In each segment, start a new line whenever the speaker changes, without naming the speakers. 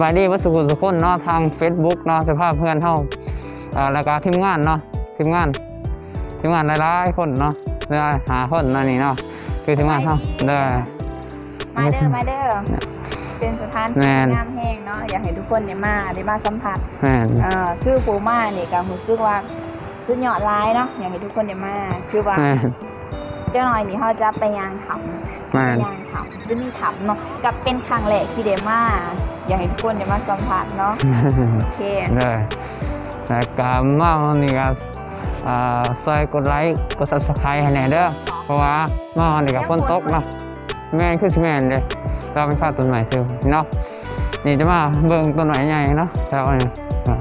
สบายดีวัสดุสุขคนเนาะทาง Facebook เนาะสภาพเพื่อนเท่าอ่าแล้วก็ทีมงานเนาะทีมงานทีมงานหลายๆคนเนาะเด้อหาคนเนาะนี่เนาะคือทีมงานเท่าเด้อ
มาเด้อมาเด้อเป็นสถาน
แม่
ที่
น
งามแห้งเนาะอยากให้ทุกคนเนี่ยมาได้มาสัมผัส
แม่น
เอ่อคือปูม่านี่ก็รู้สึกว่าคือยอดร้ายเนาะอยากให้ทุกคนเนี่ยมาคือว่า
แม่น
เจ้าหน่อยนี่เขาจะไปยางถ้ำ
แม่
ไป
น
ยางถ้ำจะมีถ้ำเนาะกับเป็นครั้งแรกที่เดมา อยากให้ทุกคนเนี่ยมาสัมผัสเนาะโอเค
เด้อแล้วก็มาวันนี้ก็อ่าซอยกดไลค์กด Subscribe ให้แหน่เด้อเพราะว่ามาวันนี้ก็ฝนตกเนาะแม่นคือสิแม่นเด้เราไปฝากต้นไม้ซื้อเนาะนี่จะมาเบิ่งต้นไม้ใหญ่เนาะแถวนี้อ่า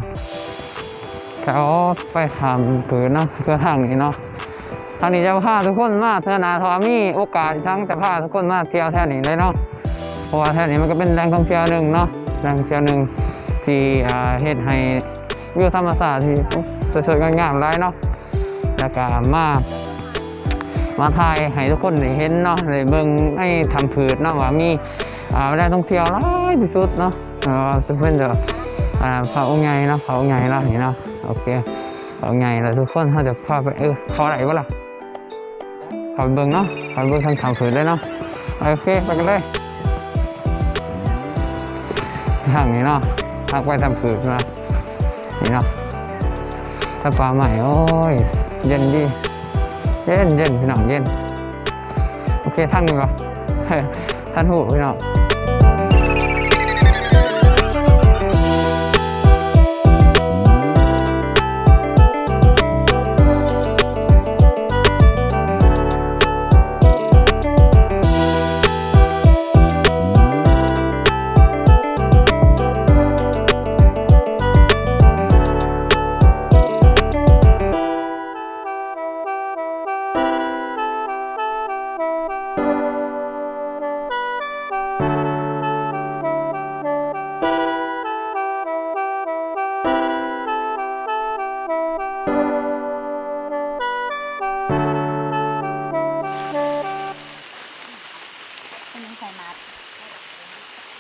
แถวไปทำผืนเนาะคือทางนี้เนาะทางนี้จะพาทุกคนมาเถอะนะถ้ามีโอกาสทั้งจะพาทุกคนมาเที่ยวแถวนี้เลยเนาะเพราะว่าแถวนี้มันก็เป็นแหล่งท่องเที่ยวหนึ่งเนาะ แหล่งเที่ยวหนึ่งที่เฮ็ดให้วิวธรรมศาสตร์ที่สวยๆงามๆหลายเนาะแล้วก็มามาถ่ายให้ทุกคนได้เห็นเนาะได้เบิ่งให้ทำผืดเนาะว่ามีอ่าแหล่งท่องเที่ยวหลายที่สุดเนาะเออเพื่อนๆเดี๋ยวอ่าพระองค์ใหญ่เนาะพระองค์ใหญ่เนาะนี่เนาะโอเคพระองแล้วทุกคนเขาจะพาไปเออเขาไหนวะล่ะเขาเบิ่งเนาะเขาเบิ่งทางทำผืดเลยเนาะโอเคไปกันเลย ทางนี้เนาะพักไว้ทำผืนนะนี่เนาะถ้าปลาใหม่โอ้ยเย็นดีเย็นเย็นพี่น้องเย็นโอเคท่านมีปะท่านหูพี่น้อง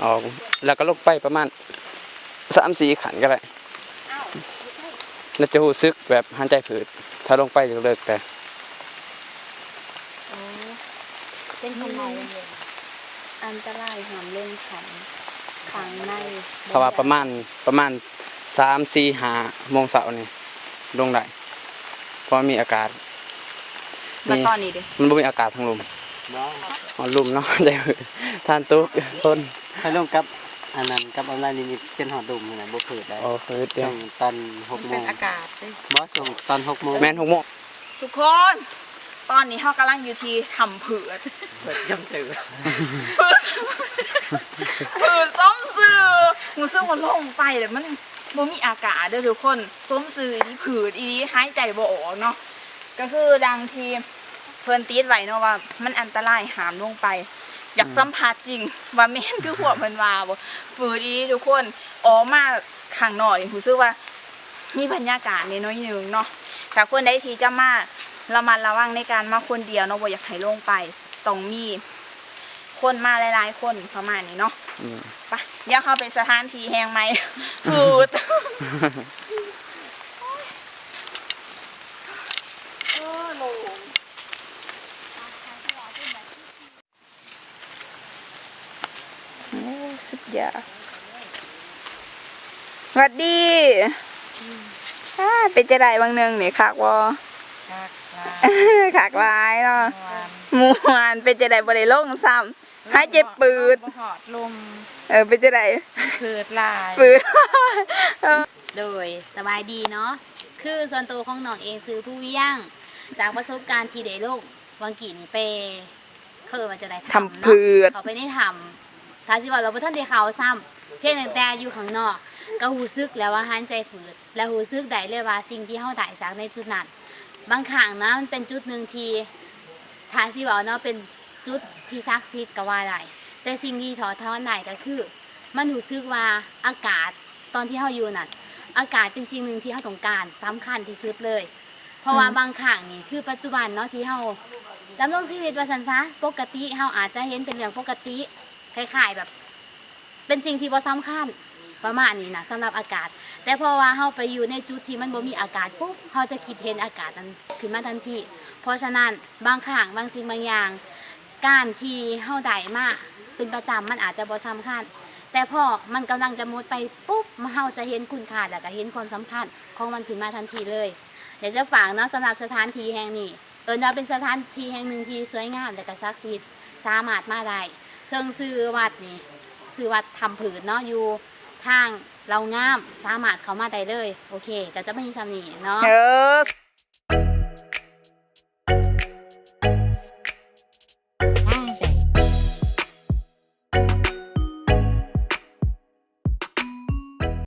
ออกแล้วก็ลงไปประมาณสามสี่ขันก็ได้แล้วจะรู้สึกแบบหันใจผืด ถ้าลงไปจะเลิกแต่
เป็นคนไทยอันตรายหามเล่นขันขังใน
เพราะว่าประมาณประมาณสามสี่ห้าโมงเช้านี่ลงได้เพราะมีอากาศ
แล้วตอนนี้ดิ
มันบ่มีอากาศทางลม อ๋อลมเนาะใจผืดท่านตุ๊กทน
ให้ลงกับอันนั้นกับออนไลน์ลิมิตเป็นหอดดุมนะบ่เปิดได้
โอ้คือเดีย
ช่
ว
วงตอนหกโม
เป็น
ง
อากาศดิ
บ่ส่งตอนหกโมง
แม่นหกโมง
ทุกคน ตอนนี้เขากำลังอยู่ที่ทำเผือด
เปิดจำสื่อ
เผือดเผือดส้มสื่อหนูซึ่งมันลงไปแต่มันบ่มีอากาศเด้อทุกคนส้มสื่ออีนี่ผืดอีนี่หายใจบ่ออกเนาะก็คือดังที่เพิ่นตีดไว้เนาะว่า มันอันตรายหามลงไป อยากสัมผัสจริง ว่าแม่นคือหัวเพิ่นว่าบ่ฝืดอีนี่ทุกคนออกมาข้างนอกนี่รู้สึกว่า มีบรรยากาศนิดน้อยหนึงเนาะถ้าคนใดที่จะมาระมัดระวังในการมาคนเดียวเนาะบ่อยากให้ลงไปต้องมี คนมาหลายๆ คนประมาณนี้เนาะ
อืม
ไปเดี๋ยวเข้าไปสถานที่แห่งใหม่ฟูดสุด ยอดสวัสดีอ่าเป็นจะได้บางเนืองนี่คักวอขากลายเนาะมวนเป็นจะได้บ่ได้ลงซ้ำให้เจ็บปืด
หอดลม
เออเป็นจะได้
พืดลาย
ปืด
โดยสบายดีเนาะคือส่วนตัวของน้องเองซื้อผู้วิย่างจากประสบการณ์ที่ได้ลงวังกีนี่เปคือมันจะได้
ทำพืช
เขาไปได้ทำ ถ้าสิว่าเราบ่ทันได้เขาซ้ำเพียงแต่แต่อยู่ข้างนอก ก็หูซึกแล้วว่าหันใจฝืดและหูซึกได้เลยว่าสิ่งที่เฮาได้จากในจุดนั้นบางครั้งนะมันเป็นจุดหนึ่งที่ถ้าสิว่าเนาะเป็นจุดที่ซักซิดก็ว่าได้แต่สิ่งที่ถอดถอนได้ก็คือ มันรู้สึกว่าอากาศตอนที่เฮาอยู่นั่นอากาศเป็นสิ่งหนึ่งที่เฮาต้องการสำคัญที่สุดเลย เพราะว่าบางครั้งนี่คือปัจจุบันเนาะที่เฮาดำรงชีวิตว่าสันซะปกติเฮาอาจจะเห็นเป็นเรื่องปกติ คล้ายๆแบบ เป็นสิ่งที่บ่สำคัญประมาณนี้นะสำหรับอากาศ แต่พอว่าเฮาไปอยู่ในจุดที่มันบ่มีอากาศปุ๊บเฮาจะคิดเห็นอากาศนั้นขึ้นมาทันทีเพราะฉะนั้นบางครั้งบางสิ่งบางอย่าง การที่เฮาได้มาเป็นประจำมันอาจจะบ่สำคัญแต่พอมันกำลังจะหมดไปปุ๊บเฮาจะเห็นคุณค่าแล้วก็เห็นความสำคัญของมันขึ้นมาทันทีเลยเดี๋ยวจะฝากเนาะสำหรับสถานที่แห่งนี้ เอิญว่าเป็นสถานที่แห่งหนึ่งที่สวยงามและก็ศักดิ์สิทธิ์สามารถมาได้ เชิงซื้อวัดนี่ซื้อวัดทำผืนเนาะอยู่ทางเรางามสามารถเข้ามาได้เลย โอเคก็จะไม่มีซ้ำนี่เนาะ
เออ